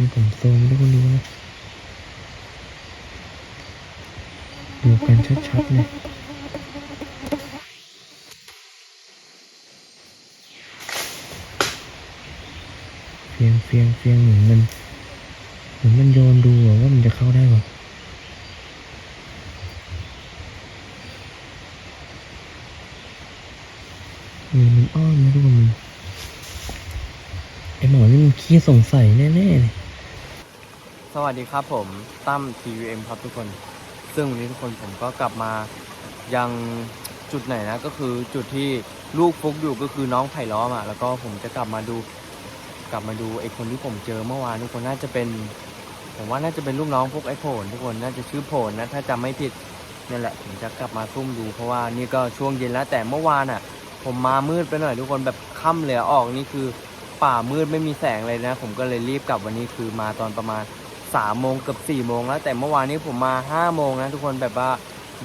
นี่ผมโซมทุกคนดูนะดูกันชัดๆเลยเฟียงเฟียงเฟียงเหมือนมันเหมือนมันโยนดูว่ามันจะเข้าได้ป่ะมีมันอ้อนนะทุกคนมันไอหมอนี่มันขี้สงสัยแน่ๆเลย สวัสดีครับผมตั้ม TVM ครับทุกคน ซึ่งวันนี้ทุกคนผมก็กลับมายังจุดไหนนะ ก็คือจุดที่ลูกฟุกอยู่ก็คือน้องไผ่ล้อมอะแล้วก็ผมจะกลับมาดูกลับมาดูไอ้คนที่ผมเจอเมื่อวานทุกคนน่าจะเป็น ผมว่าน่าจะเป็นลูกน้องพวกไอ้โผลทุกคนน่าจะชื่อโผลนะ ถ้าจำไม่ผิดนี่แหละผมจะกลับมาซุ่มดู เพราะว่านี่ก็ช่วงเย็นแล้วแต่เมื่อวานอะ ผมมามืดไปหน่อยทุกคนแบบค่ำเลยอออกนี่คือป่ามืดไม่มีแสงเลยนะ ผมก็เลยรีบกลับวันนี้คือมาตอนประมาณ สามโมงเกือบสี่โมงแล้วแต่เมื่อวานนี้ผมมาห้าโมงนะทุกคนแบบว่า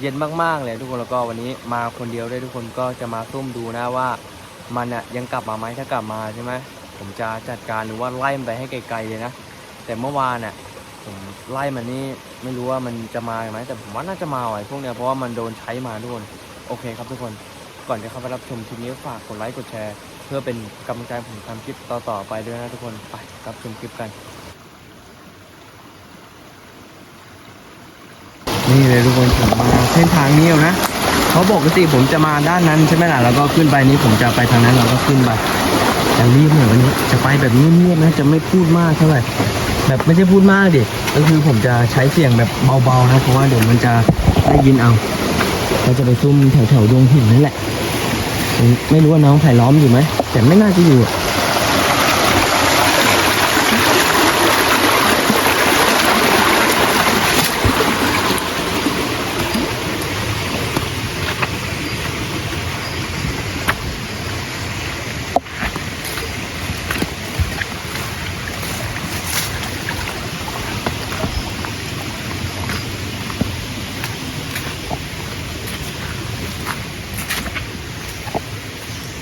เย็นมากๆเลยทุกคนแล้วก็วันนี้มาคนเดียวได้ทุกคนก็จะมาซุ่มดูนะว่า มันอะยังกลับมาไหมถ้ากลับมาใช่ไหมผมจะจัดการหรือว่าไล่มันไปให้ไกลๆเลยนะแต่เมื่อวานอะผมไล่มันนี่ไม่รู้ว่ามันจะมาไหมแต่ผมว่าน่าจะมาไอ้พวกเนี้ยเพราะว่ามันโดนใช้มาทุกคนโอเคครับทุกคนก่อนจะเข้าไปรับชมคลิปนี้ฝากกดไลค์กดแชร์ เพื่อเป็นกำลังใจผมทำคลิปต่อๆไปด้วยนะทุกคนไปรับชมคลิปกัน นี่เลยทุกคนผมมาเส้นทางนี้เอานะเพราะปกติผมจะมาด้านนั้นใช่ไหมล่ะแล้วก็ขึ้นไปนี้ผมจะไปทางนั้นเราก็ขึ้นไปแต่รีบหน่อยวันนี้จะไปแบบเงียบๆนะจะไม่พูดมากเท่าไหร่แบบไม่ใช่พูดมากดิก็คือผมจะใช้เสียงแบบเบาๆนะเพราะว่าเดี๋ยวมันจะได้ยินเอาเราจะไปซุ่มแถวๆดวงหินนั่นแหละ ไม่รู้ว่าน้องไผ่ล้อมอยู่ไหมแต่ไม่น่าจะอยู่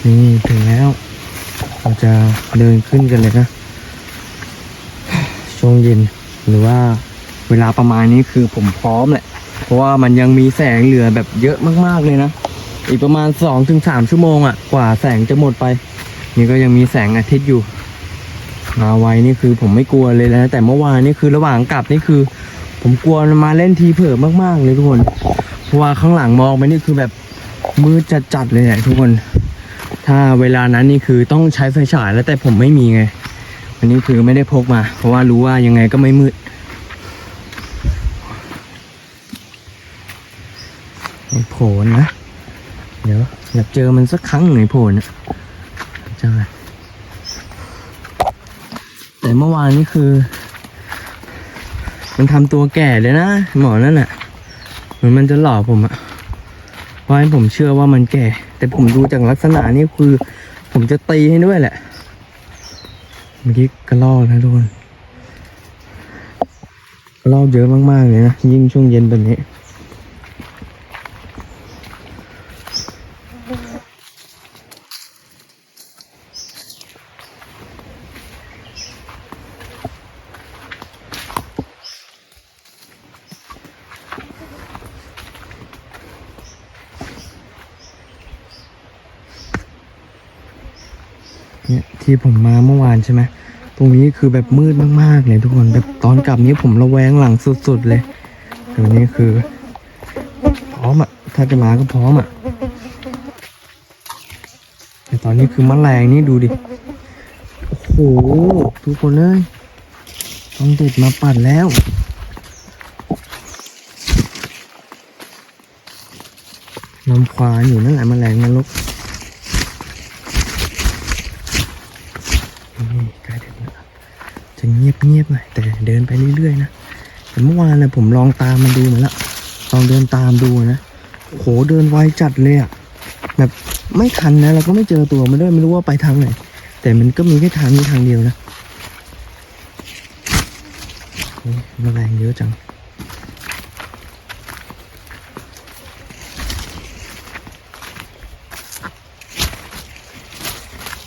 นี่ถึงแล้วเราจะเดินขึ้นกันเลยนะ ช่วงเย็นหรือว่าเวลาประมาณนี้คือผมพร้อมแหละ เพราะว่ามันยังมีแสงเหลือแบบเยอะมากๆเลยนะ อีกประมาณ2อถึงสชั่วโมงอะ่ะ กว่าแสงจะหมดไป นี่ก็ยังมีแสงอาทิตย์อยู่ มาไวนี่คือผมไม่กลัวเลยนะ แต่เมื่อวานนี่คือระหว่างกลับนี่คือ ผมกลัวมาเล่นทีเผลอมากๆเลยทุกคน เพราะว่าข้างหลังมองไปนี่คือแบบมืดจัดๆเลยเนี่ยทุกคน ถ้าเวลานั้นนี่คือต้องใช้ไฟฉายแล้วแต่ผมไม่มีไง วันนี้คือไม่ได้พกมา เพราะว่ารู้ว่ายังไงก็ไม่มืดไอ้โผล่นะ เดี๋ยวอยากเจอมันสักครั้งหนึ่งไอ้โผล่นะจังเลยแต่เมื่อวานนี่คือ มันทำตัวแก่เลยนะ หมอนั่นน่ะเหมือนมันจะหลอกผมอะเพราะให้ผมเชื่อว่ามันแก่ แต่ผมดูจากลักษณะนี่คือ ผมจะตีให้ด้วยแหละ เมื่อกี้กระลอกนะทุกคนกระลอกเยอะมากๆเลยนะยิ่งช่วงเย็นแบบนี้ ที่ผมมาเมื่อวานใช่ไหมตรงนี้คือแบบมืดมากๆเลยทุกคนแบบตอนกลับนี้ผมระแวงหลังสุดๆเลยแต่วันนี้คือพร้อมอะถ้าจะมาก็พร้อมอะแต่ตอนนี้คือมแมลงนี่ดูดิโอ้โหทุกคนเลยต้องเด็ดมาปัดแล้วน้ำควานอยู่นั่นแหละแมลงนรก นี่ใกล้ถึงแล้วจะเงียบเงียบๆหน่อยแต่เดินไปเรื่อยๆนะแต่เมื่อวานนะผมลองตามมันดูมาแล้วลองเดินตามดูนะโหเดินไวจัดเลยอะแบบไม่ทันนะเราก็ไม่เจอตัวมันด้วยไม่รู้ว่าไปทางไหนแต่มันก็มีแค่ทางนี้ทางเดียวนะโอ้ยแมลงเยอะจัง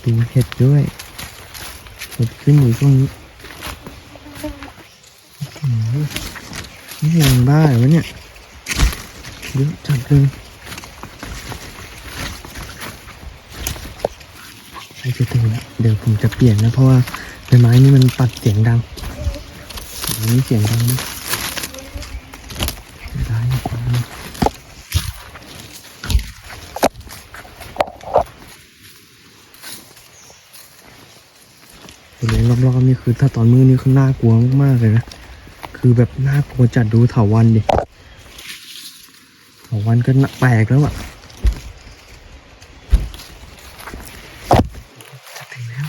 ดูเห็ดด้วย เห็ดขึ้นอยู่ช่วงนี้อืมนี่ยังบ้าเหรอวะเนี่ยเยอะจัดเลยใครจะถึงแล้วเดี๋ยวผมจะเปลี่ยนนะ เพราะว่าใบไม้นี่มันปัดเสียงดังอันนี้เสียงดังนะได้นะครับบริเวณรอบๆนี่ คือถ้าตอนมืดนี่คือน่ากลัวมากเลยนะ คือแบบน่ากลัวจัดดูเถาวันดิเถาวันก็นแปลกแล้วอะจะถึงแล้ว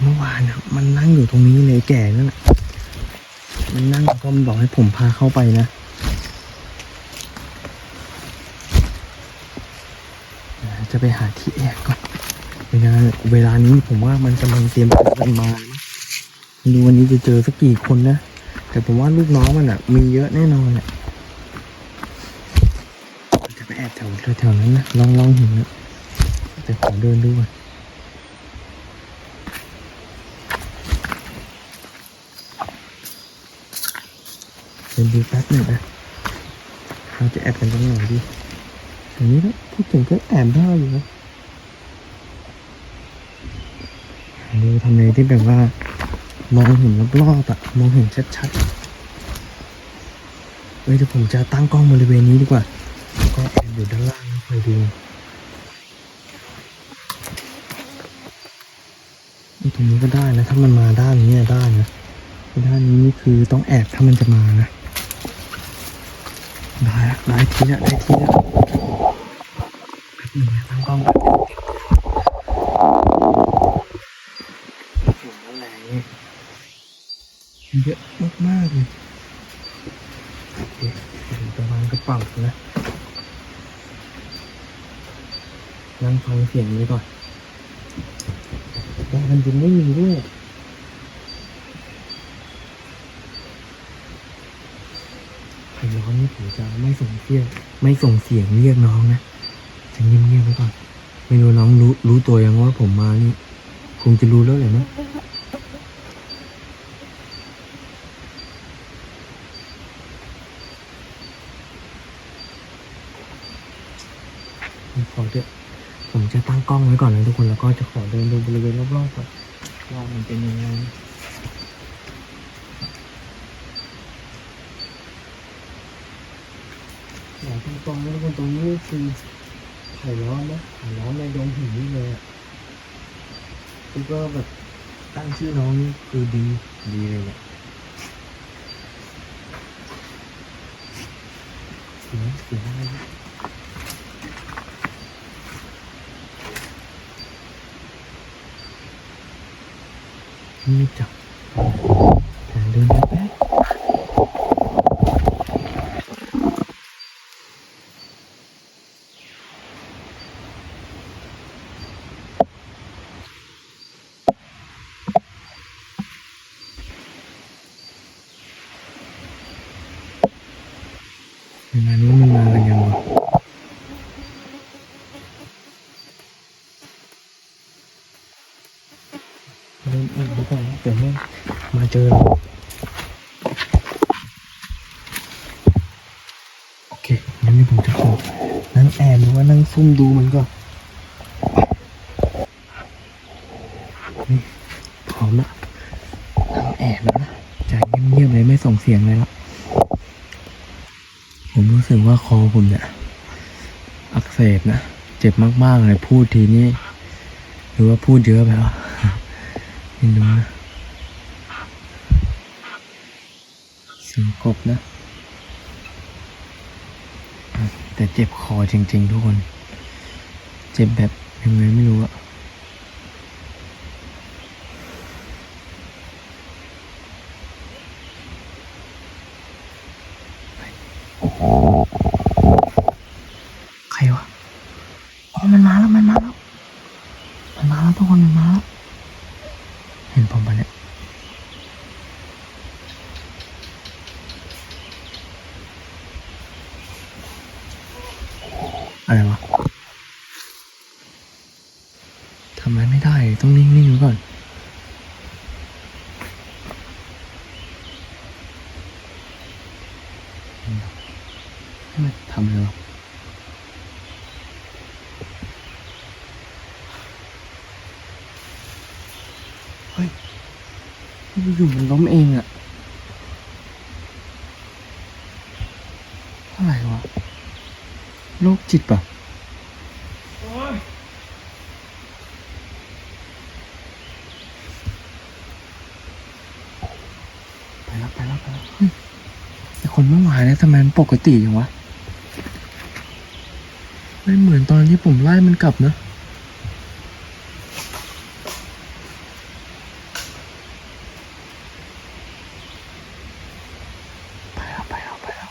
เมื่อวานอะมันนั่งอยู่ตรงนี้เลยแก่นั่นแหละ มันนั่งก็มันบอกให้ผมพาเข้าไปนะจะไปหาที่แอบก่อนเวลาเวลานี้ผมว่ามันกำลังเตรียมตัวกันมานะไม่รู้วันนี้จะเจอสักกี่คนนะ แต่ผมว่าลูกน้องมันอะมีเยอะแน่นอนแหละจะไปแอบแถวแถวๆนั้นนะลองลองเห็นนะแต่ขอเดินดูก่อน นดูแป๊บหนึ่งนะเราจะแอบกันตรงไหนดีอันนี้นะพูดถึงก็แอบได้อยู่นะดูทำเลที่แบบว่ามองเห็นรอบๆอะมองเห็นชัดๆเฮ้ยเดี๋ยวผมจะตั้งกล้องบริเวณนี้ดีกว่าก็แอบอยู่ด้านล่างคอยดีตรงนี้ก็ได้นะ ถ้ามันมาด้านนี้ได้นะด้านนี้คือต้องแอบถ้ามันจะมานะ ได้ละได้ทีละได้ทีละหนึ่งนะตั้งกล้องแบบฝุ่นอะไรเยอะมากๆเลยโอเคถึงประมาณกระเป๋านะนั่งฟังเสียงนี้ก่อนว่มันจะไม่มีด้วยใค ร้อนนี่ผมจะไม่ส่งเสียงไม่ส่งเสียงเรียกน้องนะจะเงียบๆไว้ก่อนไม่รู้น้องรู้รู้ตัวยังว่าผมมานี่คงจะรู้แล้วแหละนะขอเถอะผมจะตั้งกล้องไว้ก่อนนะทุกคนแล้วก็จะขอเดินดูบริเวณรอบๆก่อนว่ามันเป็นยังไงอยาก ตั้งกล้องไว้คนตรงนี้คือไข่ร้อนนะไข่ร้อนในดงหินนี่เลยคือก็แบบตั้งชื่อน้องนี่คือดีดีเลยแหละเสียงเสียงอะไรเนี่ยนี่จับแต่เดินไปแป๊บเวลานี้มันมากันยังวะ เดินแอบดูก่อนนะเดี๋ยวแม่มาเจอเราโอเคงั้นนี่ผมจะขอนั่งแอบหรือว่านั่งซุ่มดูมันก่อนนี่พร้อมละนั่งแอบแล้วนะใจเงียบๆเลยไม่ส่งเสียงเลยละผมรู้สึกว่าคอผมเนี่ย อักเสบนะ เจ็บมากๆเลยพูดทีนี้ หรือว่าพูดเยอะไปวะ ไม่รู้นะเสียงกบนะอะแต่เจ็บคอจริง ๆ ทุกคน เจ็บแบบยังไงไม่รู้อะใครวะอ๋อมันมาแล้ว มันมาแล้ว มันมาแล้วทุกคนมันมาแล้ว เห็นผมปะเนี่ย อะไรวะทำอะไรไม่ได้ ต้องนิ่งๆไว้ก่อน ไม่ทำอะไรวะ เฮ้ยอยู่ๆมันล้มเองอะอะไรวะโรคจิตปะไปแล้วไปแล้วไปแล้วเฮ้ยไอคนเมื่อวานเนี่ยทำไมมันปกติอย่างวะ ไม่เหมือนตอนที่ผมไล่มันกลับนะ ไปแล้วไปแล้วไปแล้ว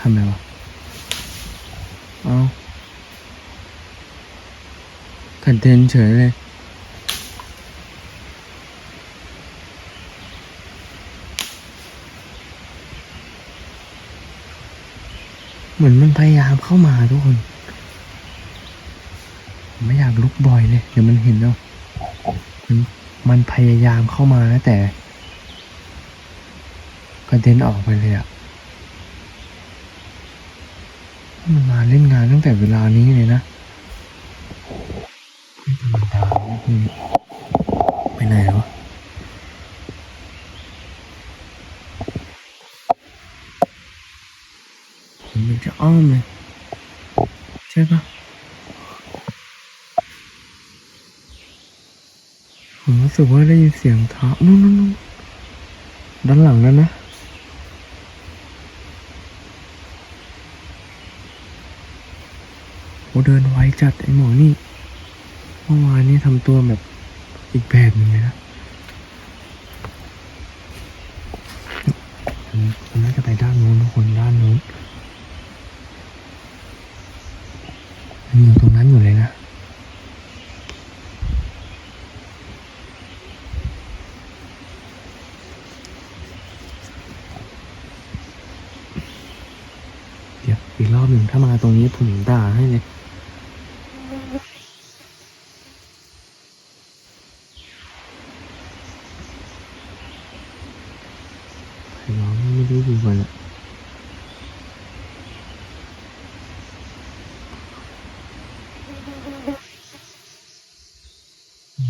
ทำไมวะ เอากันเทนเฉยเลย เหมือนมันพยายามเข้ามาทุกคน ไม่อยากลุกบ่อยเลย เดี๋ยวมันเห็นแล้วมันมันพยายามเข้ามานะแต่กระเด็นออกไปเลยอะ มันมาเล่นงานตั้งแต่เวลานี้เลยนะไม่ธรรมดาไปไหนวะมันจะอ้อมเลยใช่ปะผมรู้สึกว่าได้ยินเสียงเท้านู่นนู่นนู่นด้านหลังนั่นนะ โหเดินไวจัดไอหมอนี่เมื่อวานนี้ทำตัวแบบอีกแบบหนึ่งเลยนะผมผมน่าจะไปด้านนู้นทุกคนด้านนู้นมันอยู่ตรงนั้นอยู่เลยนะเดี๋ยวอีกรอบหนึ่งถ้ามาตรงนี้ผมด่าให้เลย ไอ้น้องไม่ได้ดูมันอะ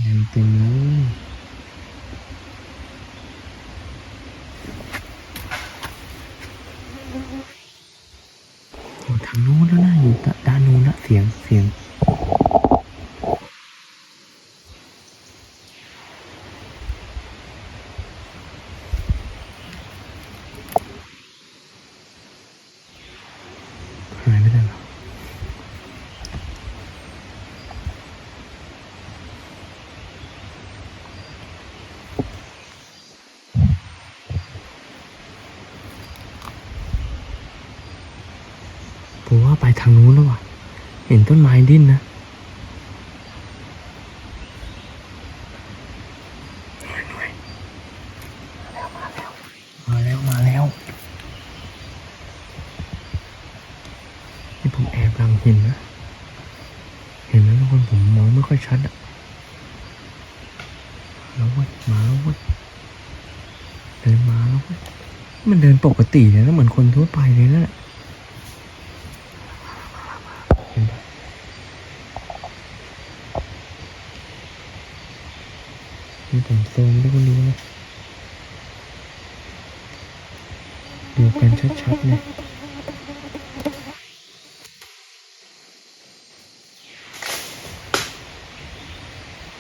แงเต็มเลยอยู่ทางโน้นแล้วนะอยู่ด้านโน้นละเสียงเสียง หายไปได้หรอผมว่าไปทางนู้นแล้วว่ะ เห็นต้นไม้ดิ้นนะ มาแล้ว มาแล้ว นี่ผมแอบหลังหินนะ เห็นไหมทุกคนผมมองไม่ค่อยชัดอะแล้วเว้ยมาแล้วเว้ยเดินมาแล้วเว้ยมันเดินปก ติเลยนะเหมือนคนทั่วไปเลยนั่นแหละเห็นปะนี่ผมโซมให้คุณดูนะดูกันชัดๆเลย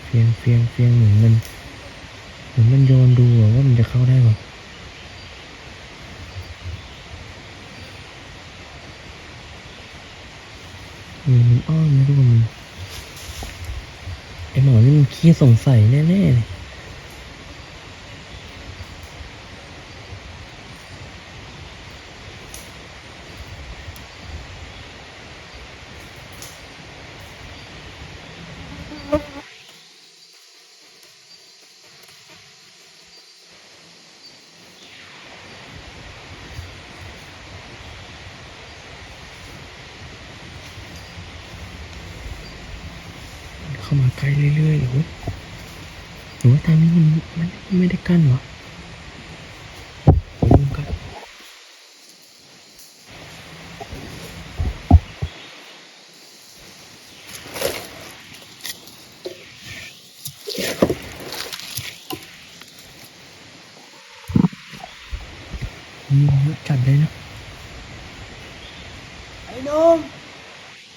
เฟียงเฟียงเฟียงเหมือนมันเหมือนมันโยนดูว่ามันจะเข้าได้ป่ะเอ้อมนะทุกคนมันไอหมอนี่มันขี้สงสัยแน่ๆเลยามาใกล้เรื่อยๆเลยเว้ยหรือว่าทางนี้มันมันไม่ได้กั้นวะโอ้ยกันอืมเยอะจัดเลยนะไอ้หนุ่ม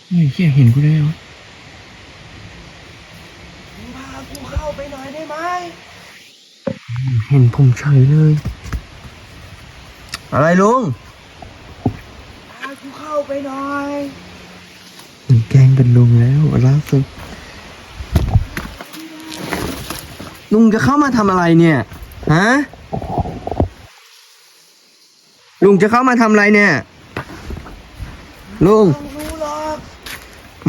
เฮ้ยเหี้ยเห็นกูได้ไงวะ มึงพากูเข้าไปหน่อยได้ไหม เห็นผมเฉยเลย อะไรลุงพากูเข้าไปหน่อยมันแกล้งกันลุงแล้วล่าสุดลุงจะเข้ามาทำอะไรเนี่ยฮะลุงจะเข้ามาทำอะไรเนี่ย ลุงต้องรู้หรอก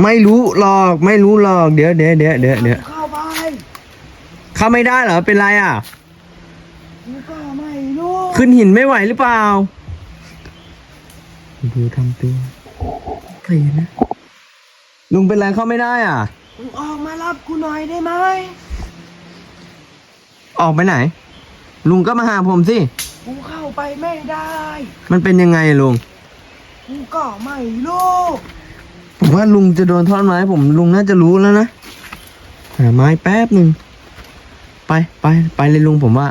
ไม่รู้หรอก ไม่รู้หรอก เดี๋ยวเดี๋ยวเดี๋ยวเดี๋ยวเดี๋ยว เข้าไป เข้าไม่ได้เหรอ เป็นไรอะกูก็ไม่รู้ขึ้นหินไม่ไหวหรือเปล่า ดูทำตัวใครนะ ลุงเป็นไรเข้าไม่ได้อะ มึงออกมารับกูหน่อยได้ไหมออกไปไหน ลุงก็มาหาผมสิ กูเข้าไปไม่ได้ มันเป็นยังไงอะลุง กูก็ไม่รู้ผมว่าลุงจะโดนท่อนไม้ผมลุงน่าจะรู้แล้วนะ หาไม้แป๊บหนึ่ง ไปไปไปเลยลุงผมว่า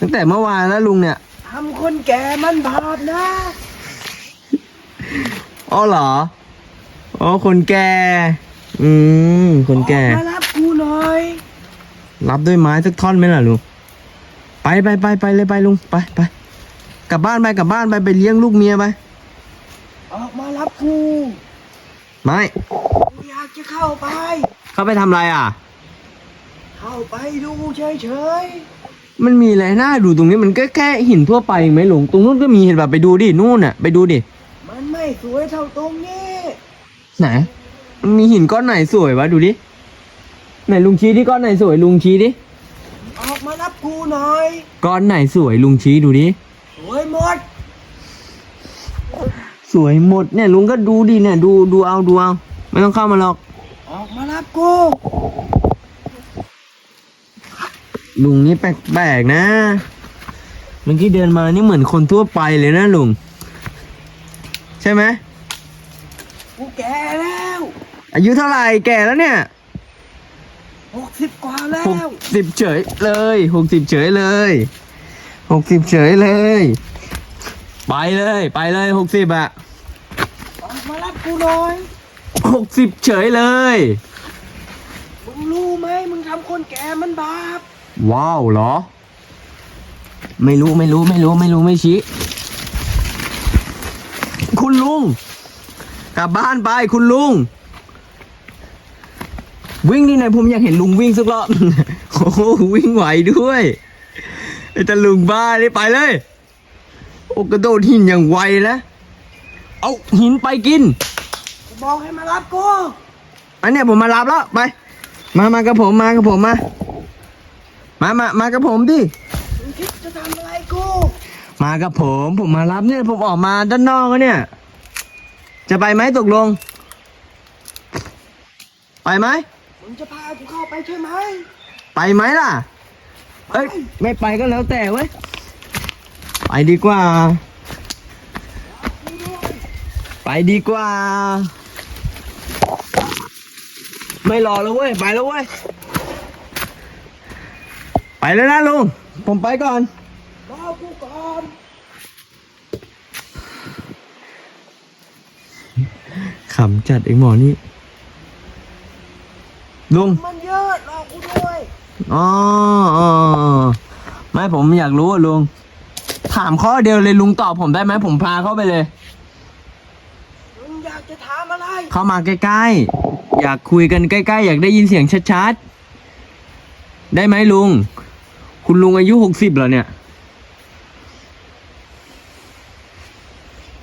ตั้งแต่เมื่อวานแล้วลุงเนี่ยทำคนแก่มันบาปนะอ๋อเหรออ๋อคนแก่อืมคนแก่ออกมารับกูหน่อย รับด้วยไม้สักท่อนไหมล่ะลุงไปไปไปไปเลยไปลุงไปไปกลับบ้านไปกลับบ้านไปไปเลี้ยงลูกเมียไปออกมารับกูไม่กูอยากจะเข้าไป เข้าไปทำอะไรอะ เข้าไปดูเฉยมันมีอะไรน่าดูตรงนี้มันก็แค่หินทั่วไปเองไหมลุงตรงนู้นก็มีเห็นแบบไปดูดินู่นน่ะไปดูดิๆมันไม่สวยเท่าตรงนี้ ไหนมันมีหินก้อนไหนสวยวะดูดิไหนลุงชี้ดิก้อนไหนสวยลุงชี้ดิออกมารับกูหน่อย ก้อนไหนสวยลุงชี้ดูดิสวยหมด สวยหมดเนี่ยลุงก็ดูดิเนี่ยดูดูเอาดูเอาไม่ต้องเข้ามาหรอกออกมารับกู ลุงนี่แปลกๆนะเมื่อกี้เดินมานี่เหมือนคนทั่วไปเลยนะลุง ใช่ไหมกูแก่แล้ว อายุเท่าไหร่แก่แล้วเนี่ยหกสิบกว่าแล้หกวสิบเฉยเลยหกสิบเฉยเลยหกสิบเฉยเลย ไปเลยไปเลยหกสิบอะออกมารับกูหน่อยหกสิบเฉยเลยมึงรู้ไหมมึงทำคนแก่มันบาป ว้าวเหรอ ไม่รู้ไม่รู้ไม่รู้ไม่รู้ไม่ชี้ คุณลุง กลับบ้านไปคุณลุง วิ่งที่ไหนผมอยากเห็นลุงวิ่งสักรอบ โอ้โหวิ่งไหวด้วยไอ้ตาลุงบ้าเลยไปเลย โอ้กระโดดหินอย่างไวนะเอาหินไปกินกูบอกให้มารับกูอันเนี้ยผมมารับแล้วไป มามากับผมมากับผมมา มามามากับผมดิมึงคิดจะทำอะไรกู มากับผมผมมารับเนี่ยผมออกมาด้านนอกแล้วเนี่ย จะไปไหมตกลง ไปไหมมึงจะพากูเข้าไปใช่ไหม ไปไหมล่ะเอ้ยไม่ไปก็แล้วแต่เว้ยไปดีกว่า ไปดีกว่า ไม่รอแล้วเว้ยไปแล้วเว้ย ไปแล้วนะลุง ผมไปก่อน รอกูก่อน ขำจัดไอ้หมอนี่ ลุง มันเยอะรอกูด้วย อ๋ออ๋อไม่ผมอยากรู้อะลุง ถามข้อเดียวเลยลุงตอบผมได้ไหมผมพาเข้าไปเลย มึงอยากจะถามอะไร เข้ามาใกล้ๆ อยากคุยกันใกล้ๆ อยากได้ยินเสียงชัดๆ ได้ไหมลุง คุณลุงอายุหกสิบแล้วเนี่ย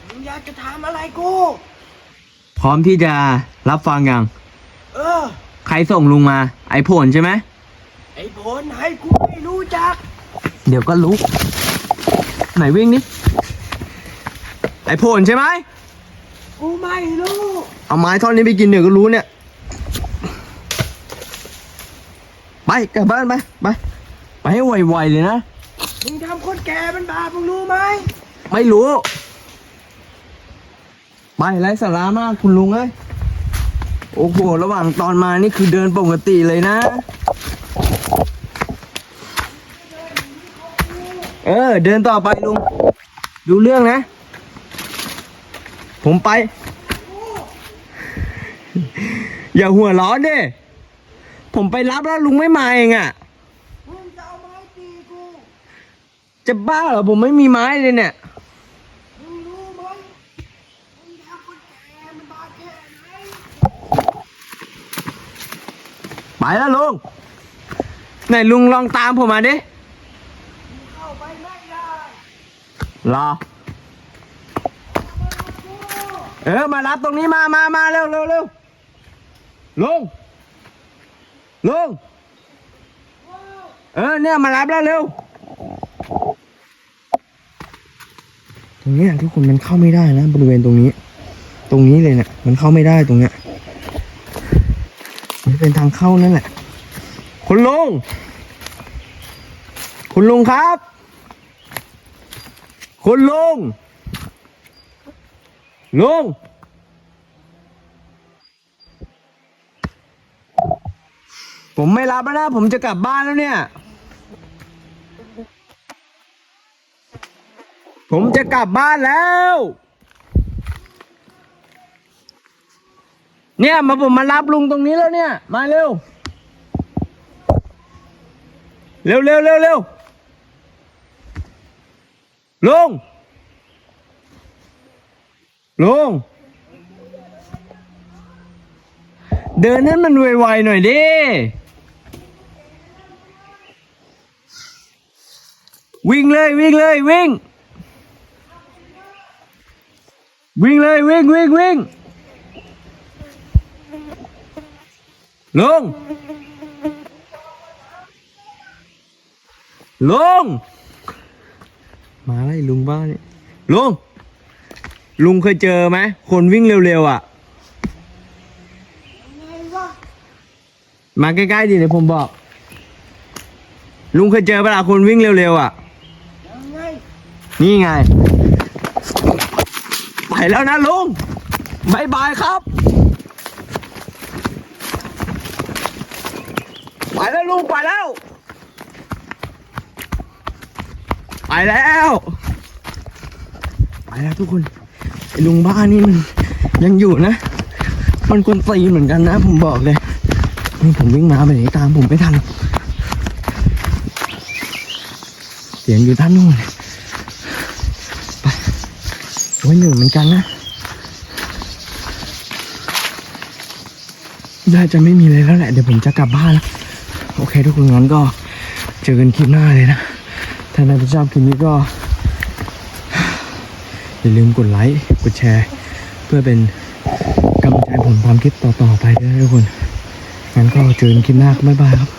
มึงอยากจะถามอะไรกู พร้อมที่จะรับฟังยัง เออ ใครส่งลุงมา ไอโผลใช่ไหม ไอ้ผลให้กูไม่รู้จัก เดี๋ยวก็รู้ไหนวิ่งนี่ไอโผลใช่ไหม กูไม่รู้ เอาไม้ท่อนนี้ไปกินเดี๋ยวก็รู้เนี่ยกลับบ้านไป ไปไป ให้ไวๆเลยนะ มึงทำคนแก่เป็นบาปมึงรู้ไหม ไม่รู้ ไปไรสาระมากคุณลุงเอ้ย โอ้โห ระหว่างตอนมานี่คือเดินปกติเลยนะ เออ เดินต่อไปลุง ดูเรื่องนะ ผมไป อย่าหัวร้อนดิผมไปรับแล้วลุงไม่มาเองอะ่ะ มึงจะเอาไม้ตีกู จะบ้าเหรอผมไม่มีไม้เลยเนี่ยไปแล้วลุงไหนลุงลองตามผมมาดิเข้าไปไม่ได้รอเออมารับตรงนี้มามามาเร็วเร็วเร็วลุงลุงเออเนี่ยมารับแล้วเร็ว ต รงเนี้ยทุกคนมันเข้าไม่ได้นะ บริเวณตรงนี้ ตรงนี้เลยเนี่ยมันเข้าไม่ได้ตรงเนี้ยมันเป็นทางเข้านั่นแหละคุณลุงคุณลุงครับ คุณลุงลุงผมไม่รับแล้วนะ ผมจะกลับบ้านแล้วเนี่ย ผมจะกลับบ้านแล้ว เนี่ยมาผมมารับลุงตรงนี้แล้วเนี่ย มาเร็ว เร็วเร็วเร็วเร็วลุง ลุง เดินให้มันไวๆหน่อยดิ วิ่งเลยวิ่งเลยวิ่ง วิ่งเลยวิ่งวิ่งวิ่งลุงลุงมาไล่ลุงบ้านนี่ลุงลุงเคยเจอไหมคนวิ่งเร็วๆอะไงวะมาใกล้ๆดิเดี๋ยวผมบอก ลุงเคยเจอเวลาคนวิ่งเร็วๆอะยังไงนี่ไงไป แล้วนะลุงบายบายครับ ไปแล้วลุงไปแล้ว ไปแล้ว ไปแล้วทุกคนลุงบ้านนี่มันยังอยู่นะ มันคนตีเหมือนกันนะ ผมบอกเลย นี่ผมวิ่งมาไปไหนตามผมไม่ทัน เสียงอยู่ด้านนู้น โอ้หนื่อยเหมือนกันนะน่าจะไม่มีอะไรแล้วแหละเดี๋ยวผมจะกลับบ้านแล้วโอเค ทุกคนงั้นก็เจอกันคลิปหน้าเลยนะถ้าใครชอบคลิปนี้ก็ อย่าลืมกดไลค์กดแชร์ เพื่อเป็นกำลังใจผมทำคลิปต่อๆไปด้วยทุกคนงั้นก็เจอกันคลิปหน้าบ๊ายบายครับ